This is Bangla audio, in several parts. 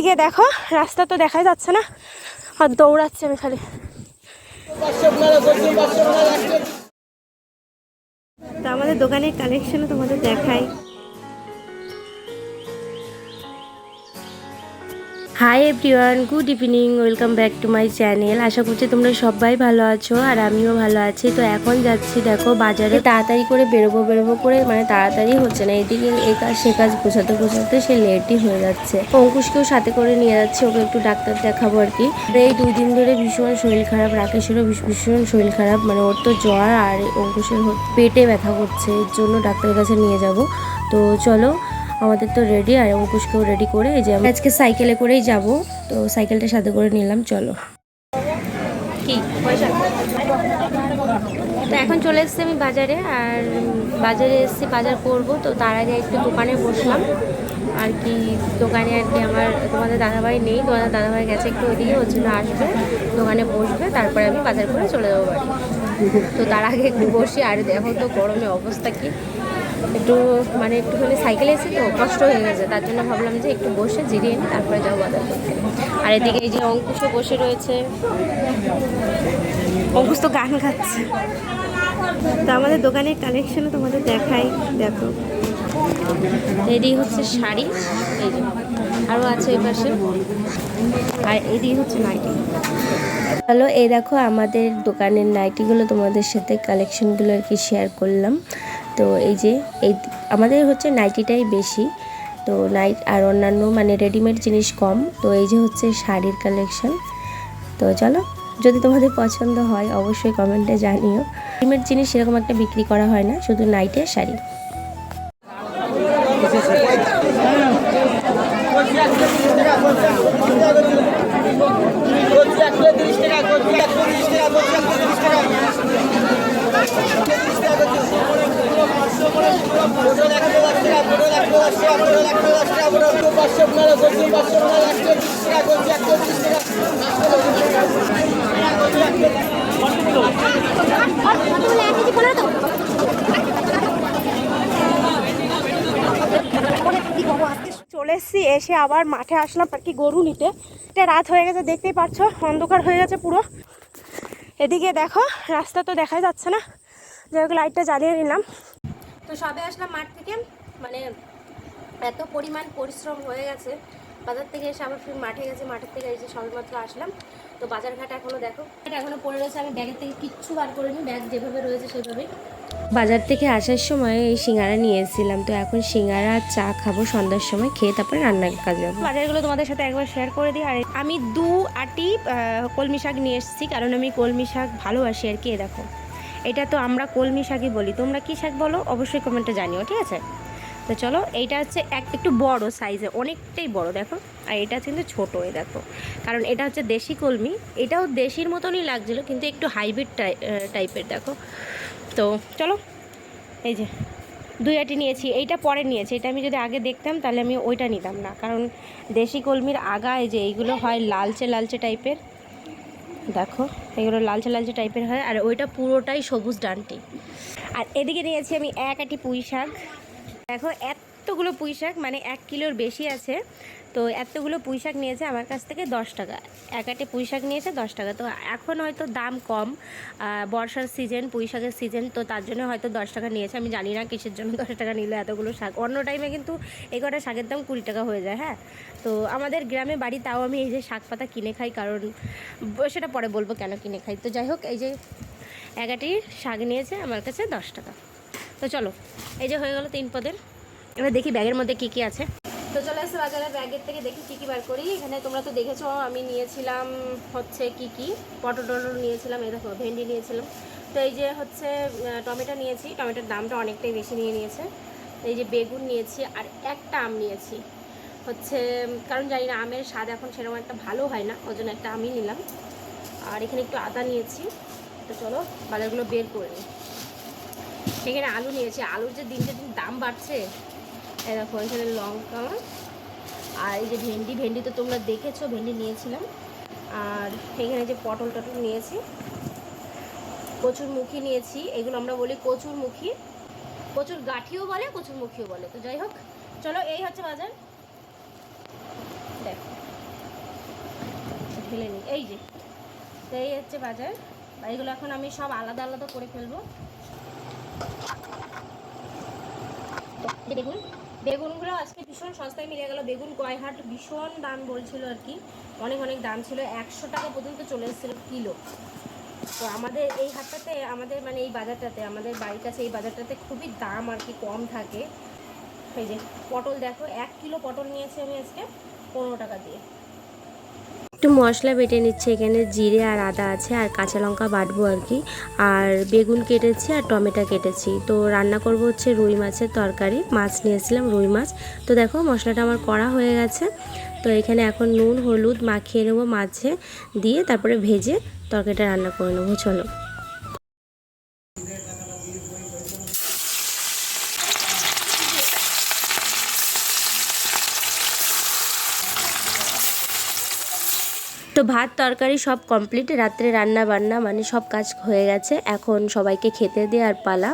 এদিকে দেখো, রাস্তা তো দেখাই যাচ্ছে না, আর দৌড়াচ্ছে আমি খালি। তো আমাদের দোকানের কালেকশনও তোমাদের দেখাই। Hi everyone good evening welcome back to my channel আশা করছি তোমরা সবাই ভালো আছো আর আমিও ভালো আছি। তো এখন যাচ্ছি, দেখো, বাজারে। তাড়াতাড়ি করে বেরোবো বেরোবো করে মানে তাড়াতাড়ি হচ্ছে না। এদিকে এ কাজ, সে কাজ গোছাতে গোছাতে সে লেটই হয়ে যাচ্ছে। অঙ্কুশকেও সাথে করে নিয়ে যাচ্ছে, ওকে একটু ডাক্তার দেখাবো আর কি। এই দুই দিন ধরে ভীষণ শরীর খারাপ, রাকেশেরও ভীষণ শরীর খারাপ। মানে ওর তো জ্বর আর অঙ্কুশের পেটে ব্যথা করছে, এর জন্য ডাক্তারের কাছে নিয়ে যাব। তো চলো আমাদের তো রেডি আর অঙ্কুশকেও রেডি করে, এই যে আজকে সাইকেলে করেই যাব। তো সাইকেলটা সাথে করে নিলাম, চলো। কি? পয়সা? তো এখন চলে এসেছি আমি বাজারে, আর বাজারে এসেছি, বাজার করব। তো তার আগে একটু দোকানে বসলাম। আর কি, দোকানে আর কি আমার, তোমাদের দাদাভাই নেই, তোমাদের দাদাভাই গেছে একটু ওইদিকে, ওর জন্য আসবে। দোকানে বসবে, তারপরে আমি বাজার করে চলে যাব বাড়ি। তো তার আগে একটু বসি, আর দেখো তো গরমে অবস্থা কি। একটু মানে একটুখানি সাইকেলে এসেছি তো কষ্ট হয়ে গেছে। তার জন্য ভাবলাম যে একটু বসে জিরিয়ে নিই তারপরে যাব বাজার করতে। আর এদিকে এই যে অঙ্কুশও বসে রয়েছে। অঙ্কুশ তো গান গাচ্ছে। তো আমাদের দোকানের কালেকশনও তোমাদের দেখাই দেখো। এদিকে হচ্ছে শাড়ি এই যে আরও আছে এই পাশে। আর এদিকে হচ্ছে নাইটি হ্যালো এই দেখো আমাদের দোকানের নাইটিগুলো তোমাদের সাথে কালেকশনগুলো আর কি শেয়ার করলাম। তো এই যে, এই আমাদের হচ্ছে নাইটিটাই বেশি। তো নাইট আর অন্যান্য মানে রেডিমেড জিনিস কম। তো এই যে হচ্ছে শাড়ির কালেকশন তো চলো, যদি তোমাদের পছন্দ হয় অবশ্যই কমেন্টে জানিও। রেডিমেড জিনিস সেরকম একটা বিক্রি করা হয় না, শুধু নাইটের শাড়ি। চলে এসেছি এসে আবার মাঠে আসলাম আর কি গরু নিতে। এটা রাত হয়ে গেছে দেখতেই পারছ অন্ধকার হয়ে গেছে পুরো। এদিকে দেখো রাস্তা তো দেখাই যাচ্ছে না। যাই হোক লাইটটা জ্বালিয়ে নিলাম। তো সবে আসলাম মাঠ থেকে মানে এত পরিমাণ পরিশ্রম হয়ে গেছে। বাজার থেকে এসে আবার ফির মাঠে গেছে মাঠের থেকে এসে সবেমাত্র আসলাম। তো বাজার ঘাট এখনও দেখো এটা এখনও পড়ে রয়েছে আমি ব্যাগের থেকে কিচ্ছু বার করিনি ব্যাগ যেভাবে রয়েছে সেভাবেই বাজার থেকে আসার সময় এই সিঙ্গারা নিয়ে এসেছিলাম তো এখন সিঙ্গারা আর চা খাব সন্ধ্যার সময় খেয়ে তারপরে রান্নার কাজে যাব বাজারগুলো তোমাদের সাথে একবার শেয়ার করে দিই আর আমি দু আটি কলমি শাক নিয়ে এসেছি কারণ আমি কলমি শাক ভালোবাসি আর কি এ দেখো। এটা তো আমরা কলমি শাকই বলি তোমরা কি শাক বলো অবশ্যই কমেন্টে জানিও ঠিক আছে? তো চলো, এইটা হচ্ছে এক, একটু বড় সাইজে অনেকটাই বড়, দেখো। আর এটা কিন্তু ছোটো, এই দেখো। কারণ এটা হচ্ছে দেশি কলমি, এটাও দেশির মতনই লাগছিল, কিন্তু একটু হাইব্রিড টাইপের দেখো। তো চলো, এই যে, দুই আটি নিয়েছি, এইটা পরে নিয়েছি, এটা আমি যদি আগে দেখতাম, তাহলে আমি ওইটা নিতাম না। কারণ দেশি কলমির আগায় যে, এইগুলো হয় লালচে লালচে টাইপের দেখো, এগুলো লালচে লালচে টাইপের হয়, আর ওইটা পুরোটাই সবুজ ডানটি। আর এদিকে নিয়েছি আমি এক আটি পুঁই শাক। দেখো, এতগুলো পুঁই শাক মানে এক কিলোর বেশি আছে। তো এতগুলো পুঁই শাক নিয়েছে আমার কাছ থেকে দশ টাকা। এক আটি পুঁই শাক নিয়েছে দশ টাকা। তো এখন হয়তো দাম কম বর্ষার সিজন পুঁই শাকের সিজন তো তার জন্য হয়তো দশ টাকা নিয়েছে। আমি জানি না কিসের জন্য দশ টাকা নিলে এতগুলো শাক। অন্য টাইমে কিন্তু এই কটা শাকের দাম কুড়ি টাকা হয়ে যায় হ্যাঁ? তো আমাদের গ্রামে বাড়ি, তাও আমি এই যে শাক পাতা কিনে খাই, কারণ সেটা পরে বলব কেন কিনে খাই। তো যাই হোক, এই যে এক শাক নিয়েছে আমার কাছে দশ টাকা। তো চলো। এই যে হয়ে গেল তিন পদের। এবার দেখি ব্যাগের মধ্যে কি কি আছে। তো চলে আসছে বাজারে ব্যাগের থেকে দেখি কী কী বার করি। এখানে তোমরা তো দেখেছ, আমি নিয়েছিলাম হচ্ছে কি কি? পটল নিয়েছিলাম, এই দেখো ভেন্ডি নিয়েছিলাম। তো এই যে হচ্ছে টমেটো নিয়েছি। টমেটোর দামটা অনেকটাই বেশি নিয়ে নিয়েছে। এই যে বেগুন নিয়েছি আর একটা আম নিয়েছি। হচ্ছে, কারণ জানি না, আমের স্বাদ এখন সেরকম একটা ভালো হয় না, ওই জন্য একটা আমি নিলাম। আর এখানে একটু আদা নিয়েছি। তো চলো বাজারগুলো বের করে নিই। এখানে আলু নিয়েছি। আলুর যে দিনকে দিন দাম বাড়ছে। দেখো, এখানে লঙ্কা আর এই যে ভেন্ডি ভেন্ডি তো তোমরা দেখেছ, ভেন্ডি নিয়েছিলাম। আর এখানে যে পটল টটল নিয়েছি। কচুর মুখি নিয়েছি। এগুলো আমরা বলি কচুর মুখি কচুর গাঠিও বলে কচুর মুখিও বলে। তো যাই হোক, চলো এই হচ্ছে বাজার। দেখো নিই এই যে, এই হচ্ছে বাজার। এগুলো এখন আমি সব আলাদা আলাদা করে ফেলব। বেগুন। বেগুনগুলো আজকে ভীষণ সস্তায় মিলে গেল। বেগুন কয়হাট ভীষণ দাম বলছিল আর কি। অনেক অনেক দাম ছিল। একশো টাকা পর্যন্ত চলে এসেছিল কিলো। তো আমাদের এই হাটটাতে, আমাদের মানে এই বাজারটাতে, আমাদের বাড়ির কাছে এই বাজারটাতে খুবই দাম আর কি কম থাকে। এই যে পটল দেখো, এক কিলো পটল নিয়েছি আমি আজকে পনেরো টাকা দিয়ে। একটু মশলা বেটে নিচ্ছে, এখানে জিরে আর আদা আছে আর কাঁচা লঙ্কা বাটবো আর কি। আর বেগুন কেটেছি আর টমেটো কেটেছি। তো রান্না করব হচ্ছে রুই মাছের তরকারি, মাছ নিয়েছিলাম রুই মাছ। তো দেখো মশলাটা আমার করা হয়ে গেছে। তো এখানে এখন নুন, হলুদ মাখিয়ে নেব মাছে, দিয়ে তারপরে ভেজে তরকারিটা রান্না করে নেব। চলো। তো ভাত, তরকারি সব কমপ্লিট রাত্রে রান্না বান্না মানে সব কাজ হয়ে গেছে। এখন সবাইকে খেতে দিয়ে আর পালা।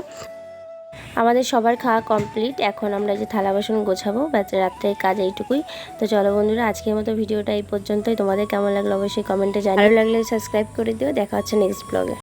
আমাদের সবার খাওয়া কমপ্লিট এখন আমরা যে থালা বাসন গোছাবো, ব্যাস রাত্রে কাজ এইটুকুই। তো চলো বন্ধুরা, আজকের মতো ভিডিওটা এই পর্যন্তই। তোমাদের কেমন লাগল অবশ্যই কমেন্টে জানিয়ে লাগলে সাবস্ক্রাইব করে দিও। দেখা হচ্ছে নেক্সট ব্লগে